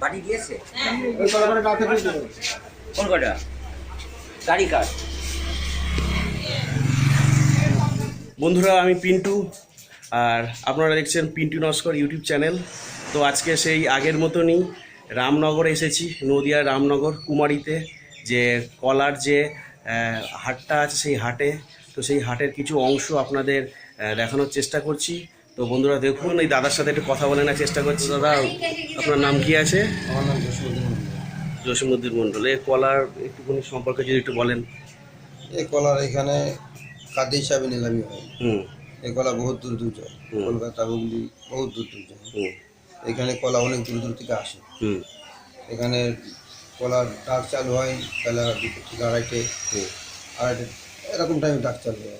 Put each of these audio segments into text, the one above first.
পাঠিয়ে দিয়েছে ওই কলাপাড়া গাছে ঢুকতে হবে। কোন কটা গাড়ি কার? বন্ধুরা আমি পিন্টু আর আপনারা দেখছেন পিন্টু নস্কর ইউটিউব চ্যানেল। তো আজকে সেই আগের মতনই রামনগরে এসেছি নদিয়া রামনগর কুমারিতে যে কলার যে হাটটা আছে সেই হাটে। তো সেই হাটের কিছু অংশ আপনাদের দেখানোর চেষ্টা করছি। তো বন্ধুরা দেখুন এই দাদার সাথে একটু কথা বলে নেওয়ার চেষ্টা করছি। দাদা আপনার নাম কি আছে? আমার নাম। জসিমুদ্দিন মণ্ডল। এই কলার একটুখানি সম্পর্কে যদি একটু বলেন। এই কলার এখানে খাদ্য হিসাবে নিলামি হয়। হুম। এই কলা বহুত দূর দূর যায়। কলকাতা হুগলি বহুত দূর দূর যায়। এখানে কলা অনেক দূর দূর থেকে আসে। হুম। এখানে কলার ডাক চালু হয় বেলা থেকে আড়াইটে। আড়াইটে এরকম টাইমে ডাক চালু হয়।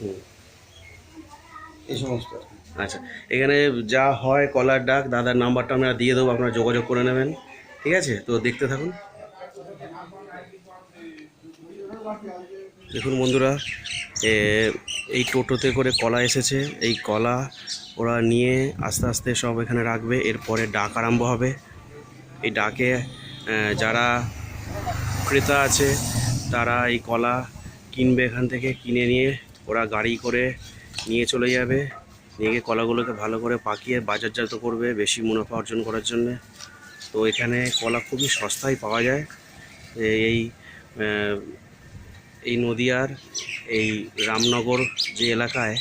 এই সমস্ত আর কি। আচ্ছা এখানে যা হয়, কলার ডাক, দাদার নাম্বারটা আমরা দিয়ে দেবো, আপনারা যোগাযোগ করে নেবেন, ঠিক আছে? তো দেখতে থাকুন। দেখুন বন্ধুরা এই টোটোতে করে কলা এসেছে, এই কলা ওরা নিয়ে আস্তে আস্তে সব এখানে রাখবে, এরপরে ডাক আরম্ভ হবে। এই ডাকে যারা ক্রেতা আছে, তারা এই কলা কিনবে এখান থেকে, কিনে নিয়ে ওরা গাড়ি করে নিয়ে চলে যাবে। নিয়ে কলাগুলোকে ভালো করে পাকিয়ে বাজারজাত করবে, বেশি মুনাফা অর্জন করার জন্যে। তো এখানে কলা খুবই সস্তায় পাওয়া যায়। এই এই নদিয়ার এই রামনগর যে এলাকায়,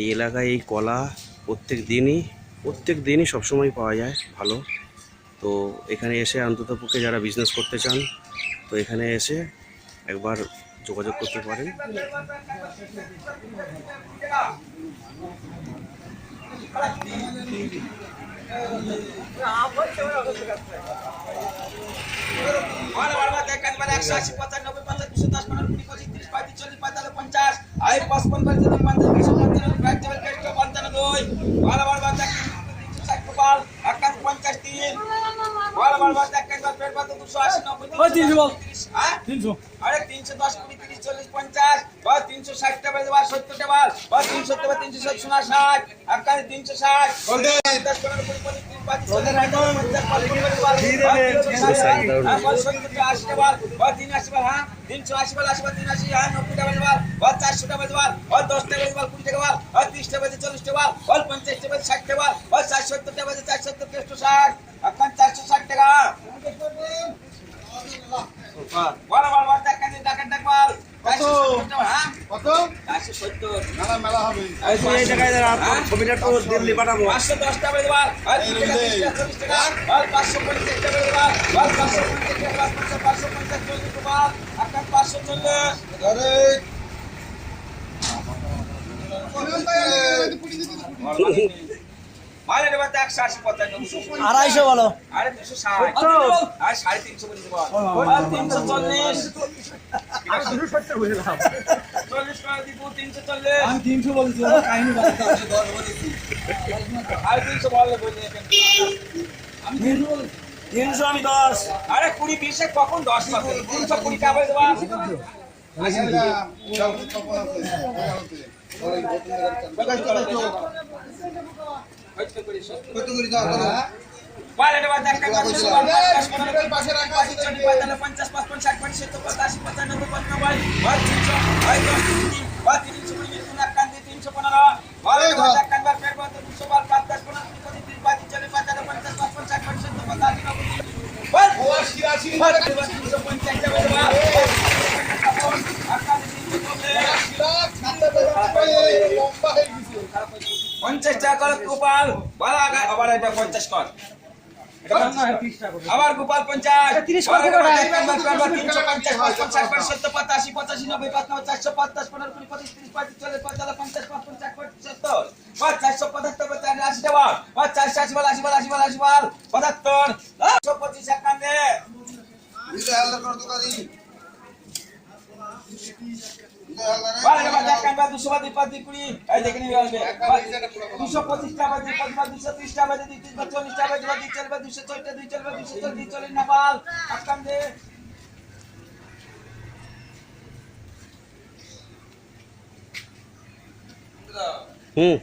এই এলাকায় এই কলা প্রত্যেক দিনই প্রত্যেক দিনই সবসময় পাওয়া যায় ভালো। তো এখানে এসে অন্ততপক্ষে যারা বিজনেস করতে চান, তো এখানে এসে একবার যোগাযোগ করতে পারেন। একশো আশি পঁচানব্বই পঞ্চাশ দুশো পঞ্চাশ পঞ্চাশ নব্বই তিনশো বল। হ্যাঁ? তিনশো। আরে তিনশো দশ কুড়ি তিরিশ চল্লিশ পঞ্চাশ। বা তিনশো ষাট টাকা বা সত্তর টাকা বা তিনশো টাকা তিনশো ষাট শোনা ষাট। একান্ন তিনশো ষাট। দশ পনেরো কুড়ি পঁচিশ তিরিশ পঁয়ত্রিশ চল্লিশ পঞ্চাশ পঞ্চাশ তিন আশি বার হ্যাঁ? তিনশো আশি বার আশি বার তিন আশি হ্যাঁ? নব্বই টাকা বার ও চারশো টাকা বার ও দশ টাকা বার কুড়ি টাকা বার ও তিরিশ টাকা বাজে চল্লিশ টাকা ও পঞ্চাশ টাকা বাজে ষাট বার ও চারশো সত্তর টাকা বাজে চারশো সত্তর একশো ষাট এখন চারশো ষাট টাকা বড় বড় বড় টাকা দিয়ে টাকা টাকা টাকা হ্যাঁ? কত? চারশো সত্তর। মেলা মেলা হবে। ছবিটা তো দিল্লি পাঠাবো। পাঁচশো দশ টাকা বেড়ে দেওয়ার আর তিন টাকা তিরিশ টাকা চল্লিশ টাকা। আর পাঁচশো পঞ্চাশ টাকা বেড়ে দেওয়ার আর পাঁচশো পঞ্চাশ টাকা পাঁচশো পাঁচশো পঞ্চাশ চল্লিশ টাকা আপনার পাঁচশো চল্লিশ? আরে। মালের বাদ একশো আশি পঁচানব্বই আড়াইশো বলো সাড়ে তিনশো চল্লিশ চল্লিশ করে দিব তিনশো চল্লিশ আমি তিনশো বলছি কাহিনী আর তিনশো বললে বললে আমি তিনশো বলছি তিনশো আমি দশ আরে কুড়ি বিশে কখন দশ পাবে তিনশো কুড়ি টাকা দেওয়া করে কত? করে দাও? বারের বাদ একটা কথা শুনো, পঞ্চাশ, পনেরো, পাঁচ, পাঁচ, চল্লিশ, পঁয়তাল্লিশ, পঞ্চাশ, ষাট, পঁয়ষট্টি, সত্তর, পঁচাশি, বা পঞ্চাশ টাকা করে গোপাল। বলা আগে- আবার এটা পঞ্চাশ কর। আবার গোপাল পঞ্চাশ। তিনশো পঞ্চাশ পঞ্চাশ সত্তর পঁচাশি পঁচাশি নব্বই পাঁচানব্বই চারশো পঞ্চাশ পনেরো কুড়ি পঁচিশ তিরিশ পঁয়ত্রিশ চল্লিশ পঞ্চাশ পঞ্চাশ পাঁচপন চার সত্তর পাঁচ চারশো পঁচাত্তর পঁচাশি আশি টাকা পাঁচ চারশো আশি বল আশি বল আশি বল আশি বল পঁচাত্তর একশো পঁচিশ একান্নে। দুইটা হালদার কর দোকানি। দুইটা হালদার বারো টাকা দুশো বা দুই পাঁচ দুই কুড়ি দেখে নিবে দুশো পঁচিশ টাকা দুই পাঁচ বা দুশো ত্রিশ টাকা দুই তিন বা চল্লিশ টাকা দুই দুই চলবে দুশো চল্লিশ দুই চলবে দুশো চল্লিশ চল্লিশ নেপাল। এক যে হুম।